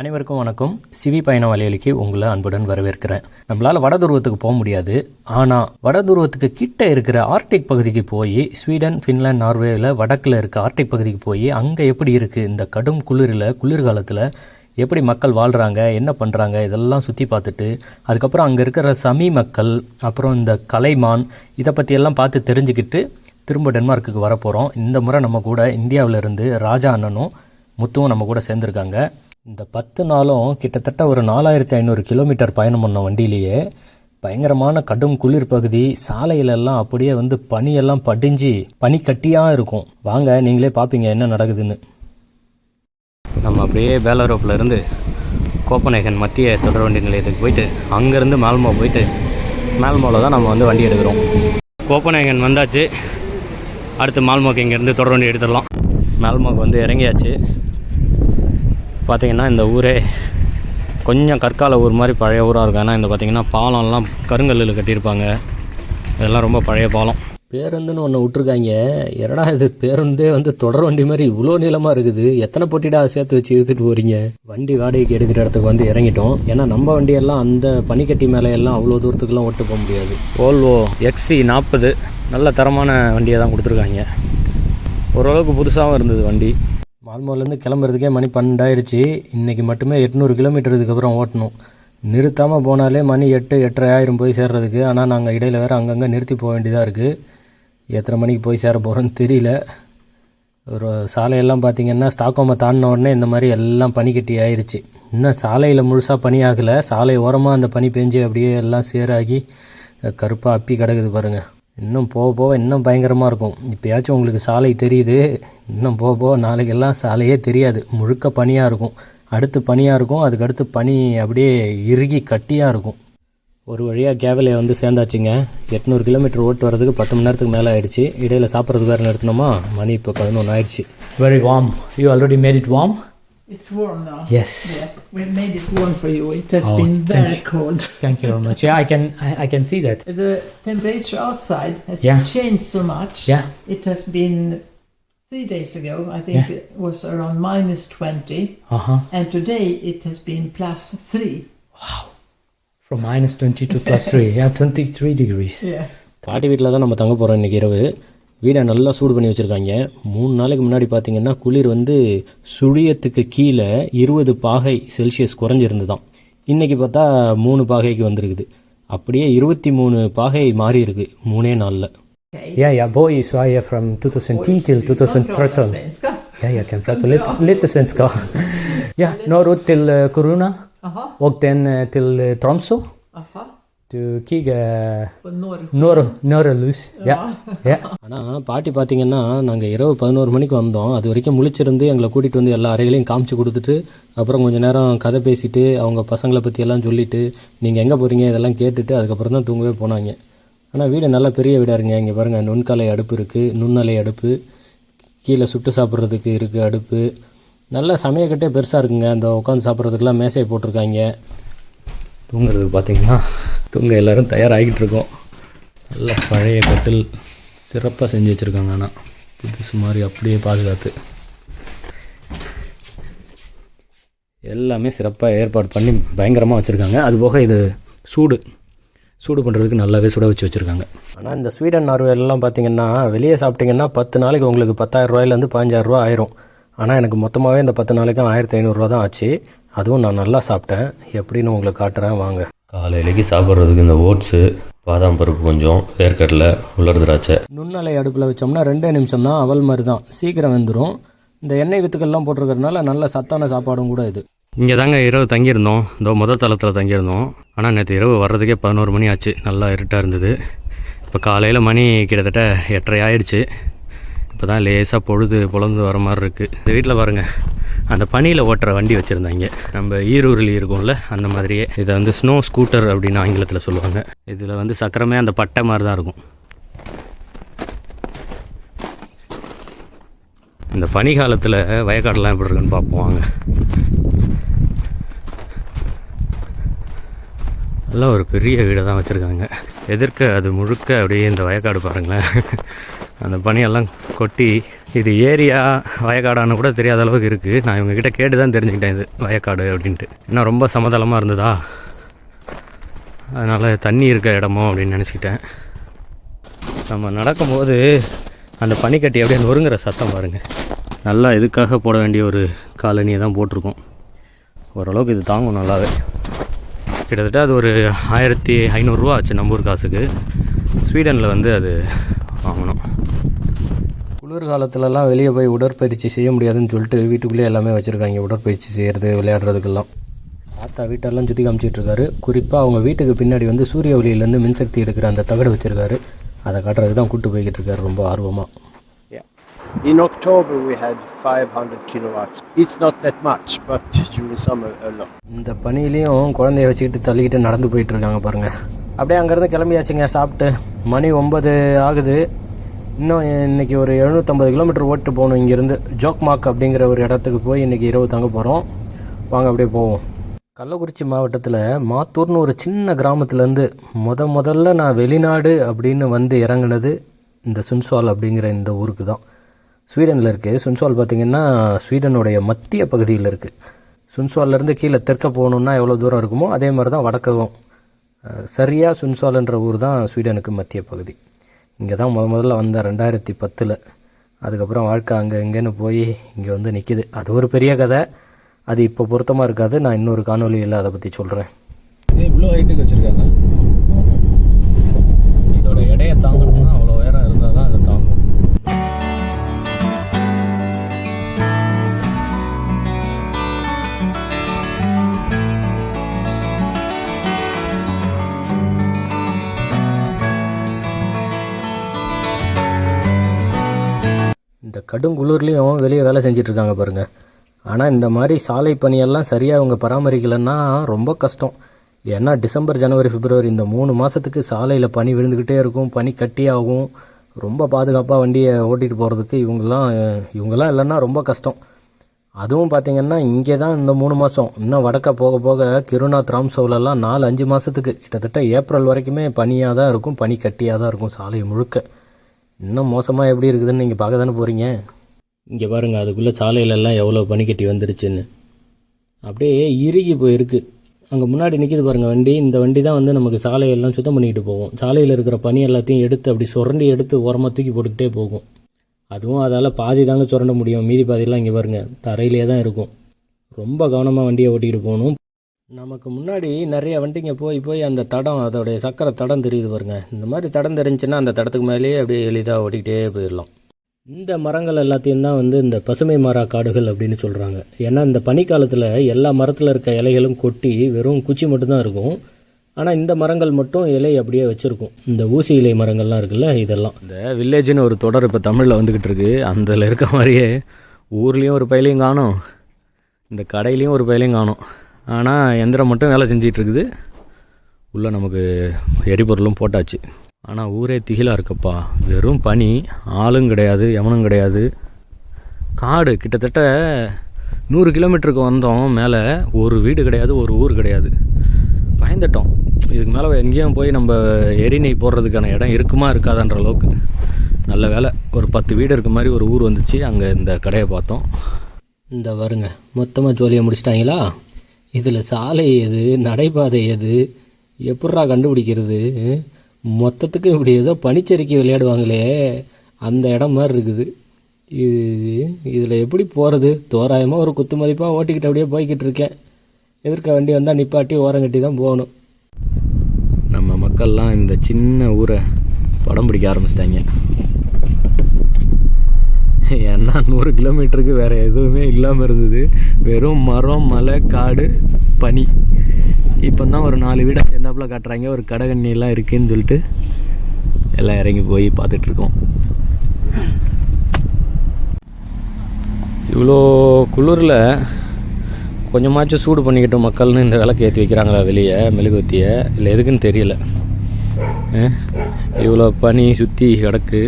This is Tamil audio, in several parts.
அனைவருக்கும் வணக்கம். சிவி பயண வலையொலிக்கு உங்களை அன்புடன் வரவேற்கிறேன். நம்மளால் வட துருவத்துக்கு போக முடியாது. ஆனால் வட துருவத்துக்கு கிட்ட இருக்கிற ஆர்டிக் பகுதிக்கு போய் ஸ்வீடன் ஃபின்லாந்து நார்வேவில் வடக்கில் இருக்க ஆர்டிக் பகுதிக்கு போய் அங்கே எப்படி இருக்குது இந்த கடும் குளிரில் குளிர்காலத்தில் எப்படி மக்கள் வாழ்கிறாங்க என்ன பண்ணுறாங்க இதெல்லாம் சுற்றி பார்த்துட்டு அதுக்கப்புறம் அங்கே இருக்கிற சமி மக்கள் அப்புறம் இந்த கலைமான் இதை பற்றியெல்லாம் பார்த்து தெரிஞ்சுக்கிட்டு திரும்ப டென்மார்க்குக்கு வரப்போகிறோம் இந்த முறை நம்ம கூட இந்தியாவிலேருந்து ராஜா அண்ணனும் முத்துவும் நம்ம கூட சேர்ந்துருக்காங்க. இந்த பத்து நாளும் கிட்டத்தட்ட ஒரு நாலாயிரத்தி ஐநூறு கிலோமீட்டர் பயணம் பண்ண வண்டியிலேயே பயங்கரமான கடும் குளிர் பகுதி சாலையிலெல்லாம் அப்படியே வந்து பனியெல்லாம் படிஞ்சு பனி கட்டியாக இருக்கும். வாங்க நீங்களே பார்ப்பீங்க என்ன நடக்குதுன்னு. நம்ம அப்படியே பேலரோப்பில் இருந்து கோப்பநேகன் மத்திய தொடர் வண்டி நிலையத்துக்கு போயிட்டு அங்கேருந்து மால்மோ போயிட்டு மால்மோவில் தான் நம்ம வந்து வண்டி எடுக்கிறோம். கோப்பநேகன் வந்தாச்சு. அடுத்து மால்மோக்கு இங்கேருந்து தொடர் வண்டி எடுத்துடலாம். மால்மோக்கு வந்து இறங்கியாச்சு. பார்த்தீங்கன்னா இந்த ஊரே கொஞ்சம் கற்கால ஊர் மாதிரி பழைய ஊராக இருக்கும் ஏன்னா இந்த பார்த்தீங்கன்னா பாலம்லாம் கருங்கல்லில் கட்டியிருப்பாங்க. இதெல்லாம் ரொம்ப பழைய பாலம். பேருந்துன்னு ஒன்று விட்ருக்காங்க என்னடா இது? பேருந்தே வந்து தொடர் வண்டி மாதிரி இவ்வளோ நீளமாக இருக்குது. எத்தனை பொட்டிடா சேர்த்து வச்சு இழுத்துட்டு போகிறீங்க வண்டி வாடகைக்கு எடுக்கிற இடத்துக்கு வந்து இறங்கிட்டோம். ஏன்னா நம்ம வண்டியெல்லாம் அந்த பனிக்கட்டி மேலே எல்லாம் அவ்வளோ தூரத்துக்குலாம் ஓட்டு போக முடியாது. ஓல்வோ எக்ஸி நாற்பது நல்ல தரமான வண்டியை தான் கொடுத்துருக்காங்க. ஓரளவுக்கு புதுசாகவும் இருந்தது வண்டி. மால்மோலேருந்து கிளம்புறதுக்கே மணி பன்னெண்டாயிருச்சு. இன்றைக்கி மட்டுமே எட்நூறு கிலோமீட்டர் இதுக்கப்புறம் ஓட்டணும். நிறுத்தாமல் போனாலே மணி எட்டு எட்டரை ஆயிரம் போய் சேர்றதுக்கு. ஆனால் நாங்கள் இடையில் வேறு அங்கங்கே நிறுத்தி போக வேண்டியதாக இருக்குது எத்தனை மணிக்கு போய் சேர போகிறோன்னு தெரியல. ஒரு சாலையெல்லாம் பார்த்திங்கன்னா ஸ்டாக்கோமை தாண்டின உடனே இந்த மாதிரி எல்லாம் பனிக்கட்டி ஆயிடுச்சு இன்னும் சாலையில் முழுசாக பனி ஆகலை. சாலை ஓரமாக அந்த பனி பெஞ்சு அப்படியே எல்லாம் சேராகி கருப்பாக அப்பி கிடக்குது பாருங்கள் இன்னும் போக போக இன்னும் பயங்கரமாக இருக்கும். இப்போயாச்சும் உங்களுக்கு சாலை தெரியுது. இன்னும் போக போக நாளைக்கெல்லாம் சாலையே தெரியாது. முழுக்க பனியாக இருக்கும். அடுத்து பனியாக இருக்கும். அதுக்கடுத்து பனி அப்படியே இறுகி கட்டியாக இருக்கும். ஒரு வழியாக கேவலையை வந்து சேர்ந்தாச்சுங்க. எட்நூறு கிலோமீட்டர் ஓட்டு வரதுக்கு பத்து மணி நேரத்துக்கு மேலே ஆயிடுச்சு. இடையில சாப்பிட்றதுக்கு வேறு நிறுத்தினோமா மணி இப்போ பதினொன்று ஆயிடுச்சு. Very warm you already made it warm It's warm now. Yes. Yeah, we made it warm for you. It has Oh, been thank very cold. Thank you very much. Yeah, I can I, I can see that. The temperature outside has Yeah. changed so much. Yeah. It has been three days ago, I think Yeah. it was around minus 20, Uh huh. and today it has been plus three. From minus 20 to plus 3. Yeah, 23 degrees. Yeah. பாட்டி வீட்டில் தான் நம்ம தங்க போகிறோம் இன்றைக்கி இரவு வீடை நல்லா சூடு பண்ணி வச்சுருக்காங்க மூணு நாளைக்கு முன்னாடி பார்த்தீங்கன்னா குளிர் வந்து சுழியத்துக்கு கீழே இருபது பாகை செல்சியஸ் குறைஞ்சிருந்து தான் இன்றைக்கி பார்த்தா மூணு பாகைக்கு வந்திருக்குது அப்படியே இருபத்தி மூணு பாகை மாறி இருக்கு மூணே நாளில் Okay. Ja, jag bor i Sverige från 2010 till Du kan prata 2013. svenska. Ja, jag kan prata lite, lite svenska. Ja, norrut till eh, Corona och den eh, till eh, Norrlus. Ja, ja. Ah. ஆனால் பாட்டி பார்த்தீங்கன்னா நாங்கள் இரவு பதினோரு மணிக்கு வந்தோம். அது வரைக்கும் முழிச்சிருந்து எங்களை கூட்டிகிட்டு வந்து எல்லா அறைகளையும் காமிச்சு கொடுத்துட்டு அப்புறம் கொஞ்ச நேரம் கதை பேசிட்டு அவங்க பசங்களை பற்றி எல்லாம் சொல்லிட்டு நீங்கள் எங்கே போகிறீங்க இதெல்லாம் கேட்டுட்டு அதுக்கப்புறம் தான் தூங்கவே போனாங்க. ஆனால் வீடு நல்ல பெரிய வீடாக இருங்க இங்கே பாருங்கள் நுண்கலை அடுப்பு இருக்குது நுண்ணலை அடுப்பு கீழே சுட்டு சாப்பிட்றதுக்கு இருக்குது அடுப்பு. நல்ல சமையக்கட்டே பெருசாக இருக்குங்க. அந்த உட்காந்து சாப்பிட்றதுக்கெலாம் மேசையை போட்டிருக்காங்க. தூங்குறதுக்கு பார்த்தீங்கன்னா தூங்க எல்லோரும் தயாராகிக்கிட்டு இருக்கோம் நல்ல பழைய கட்டில் சிறப்பாக செஞ்சு வச்சுருக்காங்க ஆனால் புதுசு மாதிரி அப்படியே பாதுகாத்து. எல்லாமே சிறப்பாக ஏற்பாடு பண்ணி பயங்கரமாக வச்சுருக்காங்க. அது போக இது சூடு. சூடு பண்ணுறதுக்கு நல்லாவே சுட வச்சு வச்சுருக்காங்க. ஆனால் இந்த ஸ்வீடன் நார்வேலாம் பார்த்தீங்கன்னா வெளியே சாப்பிட்டிங்கன்னா பத்து நாளைக்கு உங்களுக்கு பத்தாயிரம் ரூபாயிலேருந்து பதினஞ்சாயிரரூவா ஆயிரும். ஆனால் எனக்கு மொத்தமாகவே இந்த பத்து நாளைக்கும் ஆயிரத்தி ஐநூறுரூவா தான் ஆச்சு. அதுவும் நான் நல்லா சாப்பிட்டேன். எப்படின்னு உங்களுக்கு காட்டுறேன் வாங்க. காலையிலேக்கு சாப்பிட்றதுக்கு இந்த ஓட்ஸு பாதாம் பருப்பு கொஞ்சம் வேர்க்கடலை உலர் திராட்சை. நுண்ணலை அடுப்பில் வச்சோம்னா ரெண்டே நிமிஷம் தான் அவல் மாதிரி தான். சீக்கிரம் வெந்துடும் இந்த எண்ணெய் வித்துக்கள்லாம் போட்டிருக்கறதுனால நல்ல சத்தான சாப்பாடும் கூட இது. இங்கே தாங்க இரவு தங்கியிருந்தோம். இந்த முதல் தளத்தில் தங்கியிருந்தோம். ஆனால் நேற்று இரவு வர்றதுக்கே பதினோரு மணி ஆச்சு. நல்லா இருட்டாக இருந்தது. இப்போ காலையில் மணி கிட்டத்தட்ட எட்டரை ஆயிடுச்சு. இப்போ தான் லேசாக பொழுது பொழந்து வர மாதிரி இருக்குது இந்த வீட்டில் பாருங்கள் அந்த பனியில் ஓட்டுற வண்டி வச்சுருந்தாங்க. நம்ம ஈரூரில் இருக்கும்ல அந்த மாதிரியே. இதை வந்து ஸ்னோ ஸ்கூட்டர் அப்படின்னு ஆங்கிலத்தில் சொல்லுவாங்க. இதில் வந்து சக்கரமே அந்த பட்டை மாதிரி தான் இருக்கும். இந்த பனி காலத்தில் வயக்காடெலாம் எப்படி இருக்குன்னு பார்ப்போம் வாங்க. நல்லா ஒரு பெரிய வீடை தான் வச்சுருக்காங்க. எதிர்க்க அது முழுக்க அப்படியே இந்த வயக்காடு பாருங்களேன். அந்த பனியெல்லாம் கொட்டி இது ஏரியா வயக்காடான்னு கூட தெரியாத அளவுக்கு இருக்குது நான் இவங்ககிட்ட கேட்டு தான் தெரிஞ்சுக்கிட்டேன் இது வயக்காடு அப்படின்ட்டு. ஏன்னா ரொம்ப சமதளமாக இருந்ததா? அதனால் தண்ணி இருக்க இடமோ அப்படின்னு நினச்சிக்கிட்டேன். நம்ம நடக்கும்போது அந்த பனிக்கட்டி அப்படியே நொறுங்குற சத்தம் பாருங்கள் நல்லா இதுக்காக போட வேண்டிய ஒரு காலனியை தான் போட்டிருக்கோம். ஓரளவுக்கு இது தாங்கும் நல்லாவே. கிட்டத்தட்ட அது ஒரு ஆயிரத்தி ஐநூறுரூவா ஆச்சு நம்ம ஊர் காசுக்கு. ஸ்வீடனில் வந்து அது வாங்கணும். குளிர்காலத்துலலாம் வெளியே போய் உடற்பயிற்சி செய்ய முடியாதுன்னு சொல்லிட்டு வீட்டுக்குள்ளேயே எல்லாமே வச்சுருக்காங்க உடற்பயிற்சி செய்கிறது விளையாடுறதுக்கெல்லாம். தாத்தா வீட்டெல்லாம் சுற்றி காமிச்சிட்டு இருக்காரு குறிப்பாக அவங்க வீட்டுக்கு பின்னாடி வந்து சூரிய ஒளியிலேருந்து மின்சக்தி எடுக்கிற அந்த தகடு வச்சுருக்காரு. அதை காட்டுறதுக்கு தான் கூட்டு போய்கிட்டு இருக்காரு ரொம்ப ஆர்வமாக In October we had 500 kilowatts. It's not that much, but during summer a lot. இந்த பனியிலையும் குழந்தைய வச்சுக்கிட்டு தள்ளிக்கிட்டு நடந்து போயிட்டு இருக்காங்க பாருங்க. அப்படியே அங்கேருந்து கிளம்பியாச்சுங்க சாப்பிட்டு. மணி ஒன்பது ஆகுது. இன்னும் இன்றைக்கி ஒரு எழுநூற்றம்பது கிலோமீட்டர் ஓட்டு போகணும் இங்கேருந்து. ஜோக்மாக் அப்படிங்கிற ஒரு இடத்துக்கு போய் இன்றைக்கி இரவு தங்க போகிறோம் வாங்க அப்படியே போவோம். கள்ளக்குறிச்சி மாவட்டத்தில் மாத்தூர்னு ஒரு சின்ன கிராமத்துலேருந்து முத முதல்ல நான் வெளிநாடு அப்படின்னு வந்து இறங்குனது இந்த சுன்சால் அப்படிங்கிற இந்த ஊருக்கு தான். ஸ்வீடனில் இருக்குது சுன்சால் பார்த்திங்கன்னா ஸ்வீடனுடைய மத்திய பகுதியில் இருக்குது சுன்சால்லேருந்து கீழே தெற்க போகணுன்னா எவ்வளோ தூரம் இருக்குமோ அதே மாதிரி தான் வடக்கவும் சரியா சுன்ஸ்வால்ன்ற ஊர் தான் ஸ்வீடனுக்கு மத்திய பகுதி. இங்கே தான் முத முதல்ல வந்தேன் ரெண்டாயிரத்தி பத்தில். அதுக்கப்புறம் வாழ்க்கை அங்கே இங்கேன்னு போய் இங்கே வந்து நிற்கிது அது ஒரு பெரிய கதை. அது இப்போ பொருத்தமாக இருக்காது. நான் இன்னொரு காணொலியில் அதை பற்றி சொல்கிறேன் இவ்வளோ ஹைட்டுக்கு வச்சுருக்காங்க. இதோட இடையை தாங்கணும். இந்த கடுங்குளிர்லேயும் வெளியே வேலை செஞ்சிட்ருக்காங்க இருக்காங்க ஆனால் இந்த மாதிரி சாலை பணியெல்லாம் சரியாக அவங்க பராமரிக்கலைன்னா ரொம்ப கஷ்டம். ஏன்னா டிசம்பர் ஜனவரி பிப்ரவரி இந்த மூணு மாதத்துக்கு சாலையில் பனி விழுந்துக்கிட்டே இருக்கும். பனி கட்டி ஆகும். ரொம்ப பாதுகாப்பாக வண்டியை ஓட்டிகிட்டு போகிறதுக்கு இவங்கெல்லாம் இவங்கெல்லாம் இல்லைன்னா ரொம்ப கஷ்டம். அதுவும் பார்த்திங்கன்னா இங்கே தான் இந்த மூணு மாதம் இன்னும் வடக்க போக போக கிருணா ராம்சோலெல்லாம் நாலு அஞ்சு மாதத்துக்கு கிட்டத்தட்ட ஏப்ரல் வரைக்குமே பனியாக தான் இருக்கும். பனி கட்டியாக தான் இருக்கும் சாலை முழுக்க. இன்னும் மோசமாக எப்படி இருக்குதுன்னு நீங்கள் பார்க்க தானே போகிறீங்க இங்கே பாருங்கள் அதுக்குள்ளே சாலையிலெல்லாம் எவ்வளோ பனிக்கட்டி வந்துருச்சுன்னு. அப்படியே இறுகி போயிருக்கு. அங்கே முன்னாடி நிற்கிது பாருங்கள் வண்டி. இந்த வண்டி தான் வந்து நமக்கு சாலையெல்லாம் சுத்தம் பண்ணிக்கிட்டு போகும். சாலையில் இருக்கிற பனி எல்லாத்தையும் எடுத்து அப்படி சுரண்டி எடுத்து ஓரமாக தூக்கி போட்டுக்கிட்டே போகும். அதுவும் அதால் பாதி தாங்க சுரண்ட முடியும். மீதி பாதியெல்லாம் இங்கே பாருங்கள் தரையிலே தான் இருக்கும். ரொம்ப கவனமாக வண்டியை ஓட்டிக்கிட்டு போகணும். நமக்கு முன்னாடி நிறைய வண்டிங்க போய் போய் அந்த தடம் அதோடைய சக்கரை தடம் தெரியுது பாருங்க. இந்த மாதிரி தடம் தெரிஞ்சுன்னா அந்த தடத்துக்கு மேலேயே அப்படியே எளிதாக ஓடிக்கிட்டே போயிடலாம். இந்த மரங்கள் எல்லாத்தையும் தான் வந்து இந்த பசுமை மர காடுகள் அப்படின்னு சொல்கிறாங்க ஏன்னா இந்த பனிக்காலத்தில் எல்லா மரத்தில் இருக்க இலைகளும் கொட்டி வெறும் குச்சி மட்டும்தான் இருக்கும். ஆனால் இந்த மரங்கள் மட்டும் இலை அப்படியே வச்சுருக்கும். இந்த ஊசி இலை மரங்கள்லாம் இருக்குல்ல இதெல்லாம். இந்த வில்லேஜ்னு ஒரு தொடர் இப்போ தமிழில் வந்துக்கிட்டு இருக்கு. அதில் இருக்க மாதிரியே ஊர்லேயும் ஒரு பயிலையும் காணும். இந்த கடையிலையும் ஒரு பயிலையும் காணும். ஆனால் எந்திரம் மட்டும் வேலை செஞ்சிகிட்ருக்குது உள்ளே நமக்கு எரிபொருளும் போட்டாச்சு. ஆனால் ஊரே திகிலாக இருக்கப்பா. வெறும் பனி ஆளும் கிடையாது எவனும் கிடையாது. காடு கிட்டத்தட்ட நூறு கிலோமீட்டருக்கு வந்தோம். மேலே ஒரு வீடு கிடையாது ஒரு ஊர் கிடையாது. பயந்துட்டோம். இதுக்கு மேலே எங்கேயும் போய் நம்ம எரிநெய் போடுறதுக்கான இடம் இருக்குமா இருக்காதான்ற அளவுக்கு. நல்ல வேலை. ஒரு பத்து வீடு இருக்க மாதிரி ஒரு ஊர் வந்துச்சு. அங்கே இந்த கடையை பார்த்தோம். இந்த வருங்க. மொத்தமாக ஜோலியை முடிச்சிட்டாங்களா? இதில் சாலை எது? நடைபாதை எது? எப்பட்றா கண்டுபிடிக்கிறது? மொத்தத்துக்கு இப்படி ஏதோ பனிச்சறுக்கி விளையாடுவாங்களே அந்த இடம் மாதிரி இருக்குது. இது இதில் எப்படி போகிறது தோராயமாக ஒரு குத்து மதிப்பாக ஓட்டிக்கிட்டு அப்படியே போய்கிட்டு இருக்கேன். எதிர்க்க வண்டி வந்தால் நிப்பாட்டி ஓரங்கட்டி தான் போகணும். நம்ம மக்கள்லாம் இந்த சின்ன ஊரை படம் பிடிக்க ஆரம்பிச்சிட்டாங்க. ஏன்னா நூறு கிலோமீட்டருக்கு வேறு எதுவுமே இல்லாமல் இருந்தது. வெறும் மரம் மலை காடு பனி. இப்போ தான் ஒரு நாலு வீடாக சேர்ந்தாப்புல காட்டுறாங்க. ஒரு கடகண்ணி எல்லாம் இருக்குன்னு சொல்லிட்டு எல்லாம் இறங்கி போய் பார்த்துட்ருக்கோம் இவ்வளோ குளிரில் கொஞ்சமாச்சும் சூடு பண்ணிக்கிட்டோம் மக்கள்னு இந்த விளக்கு ஏற்றி வைக்கிறாங்களா வெளியே மெழுகுவத்தியை இல்லை எதுக்குன்னு தெரியல. அஹ், இவ்வளோ பனி சுற்றி கிடக்கு.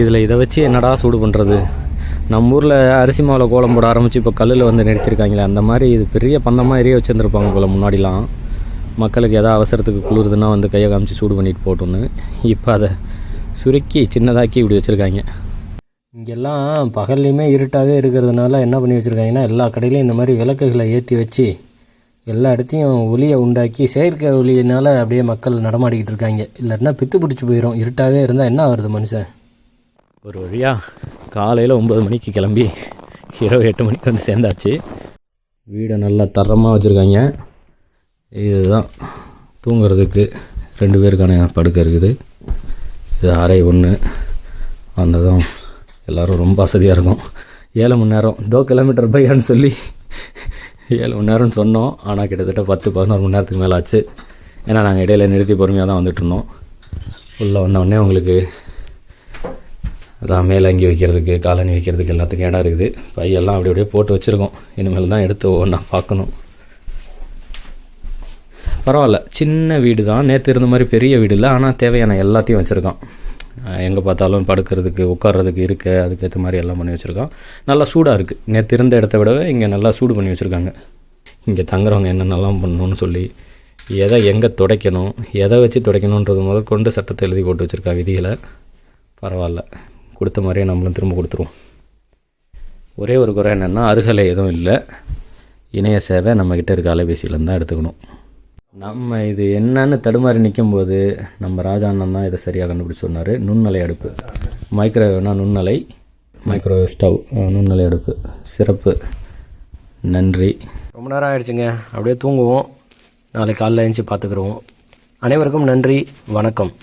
இதில் இதை வச்சு என்னடா சூடு பண்ணுறது நம்ம ஊரில் அரிசி மாவில் கோலம் போட ஆரம்பித்து இப்போ கல்லில் வந்து நிறுத்திருக்காங்களே அந்த மாதிரி இது பெரிய பந்தமாக எரிய வச்சுருந்துருப்பாங்க போல் முன்னாடிலாம். மக்களுக்கு எதாவது அவசரத்துக்கு குளிருதுன்னா வந்து கையை காமிச்சு சூடு பண்ணிட்டு போட்டோன்னு. இப்போ அதை சுருக்கி சின்னதாக்கி இப்படி வச்சுருக்காங்க. இங்கெல்லாம் பகல்லையுமே இருட்டாகவே இருக்கிறதுனால என்ன பண்ணி வச்சுருக்காங்கன்னா எல்லா கடையிலையும் இந்த மாதிரி விளக்குகளை ஏற்றி வச்சு எல்லா இடத்தையும் ஒளியை உண்டாக்கி செயற்கை ஒளியினால் அப்படியே மக்கள் நடமாடிக்கிட்டு இருக்காங்க. இல்லைன்னா பித்து பிடிச்சி போயிடும் இருட்டாகவே இருந்தால் என்ன வருது மனுஷன்? ஒரு வழியாக காலையில் ஒம்பது மணிக்கு கிளம்பி இரவு எட்டு மணிக்கு வந்து சேர்ந்தாச்சு. வீடை நல்லா தரமாக வச்சுருக்காங்க. இதுதான் தூங்குறதுக்கு ரெண்டு பேருக்கான படுக்கை இருக்குது. இது அறை ஒன்று வந்ததும் எல்லோரும் ரொம்ப வசதியாக இருக்கும். ஏழு மணி நேரம். தோ கிலோமீட்டர் பையான்னு சொல்லி ஏழு மணி நேரம்னு சொன்னோம். ஆனால் கிட்டத்தட்ட பத்து பதினோரு மணி நேரத்துக்கு மேலே ஆச்சு ஏன்னா நாங்கள் இடையில நிறுத்தி பொறுமையாக தான் வந்துட்டு இருந்தோம். உள்ளே வந்தோடனே உங்களுக்கு அதான் மேலங்கி வைக்கிறதுக்கு காலணி வைக்கிறதுக்கு எல்லாத்துக்கும் இடம் இருக்குது. பையெல்லாம் அப்படி அப்படியே போட்டு வச்சுருக்கோம். இனிமேல் தான் எடுத்து ஒவ்வொன்றா பார்க்கணும். பரவாயில்ல. சின்ன வீடு தான் நேற்று இருந்த மாதிரி பெரிய வீடு இல்லை. ஆனால் தேவையான எல்லாத்தையும் வச்சுருக்கான். எங்கே பார்த்தாலும் படுக்கிறதுக்கு உட்கார்றதுக்கு இருக்க. அதுக்கேற்ற மாதிரி எல்லாம் பண்ணி வச்சுருக்கான். நல்லா சூடாக இருக்குது நேற்று இருந்த இடத்த விடவே இங்கே நல்லா சூடு பண்ணி வச்சுருக்காங்க. இங்கே தங்குறவங்க என்னென்னலாம் பண்ணணும்னு சொல்லி எதை எங்கே துடைக்கணும் எதை வச்சு துடைக்கணுன்றது முதல் கொண்டு சட்டத்தை எழுதி போட்டு வச்சுருக்கான் விதிகளை. பரவாயில்ல. கொடுத்த மாதிரியே நம்மளும் திரும்ப கொடுத்துருவோம். ஒரே ஒரு குறை என்னென்னா அருகலை எதுவும் இல்லை. இணைய சேவை நம்மக்கிட்ட இருக்க அலைபேசியிலேருந்து தான் எடுத்துக்கணும். நம்ம இது என்னன்னு தடுமாறி நிற்கும்போது நம்ம ராஜா அண்ணன் தான் இதை சரியாக கண்டுபிடிச்சி சொன்னார். நுண்ணலை அடுப்பு. மைக்ரோவேவ்னா நுண்ணலை. மைக்ரோவேவ் ஸ்டவ் நுண்ணலை அடுப்பு. சிறப்பு. நன்றி. ரொம்ப நேரம் ஆயிடுச்சுங்க. அப்படியே தூங்குவோம். நாளைக்கு காலைல எழுந்துச்சி பார்த்துக்குருவோம். அனைவருக்கும் நன்றி. வணக்கம்.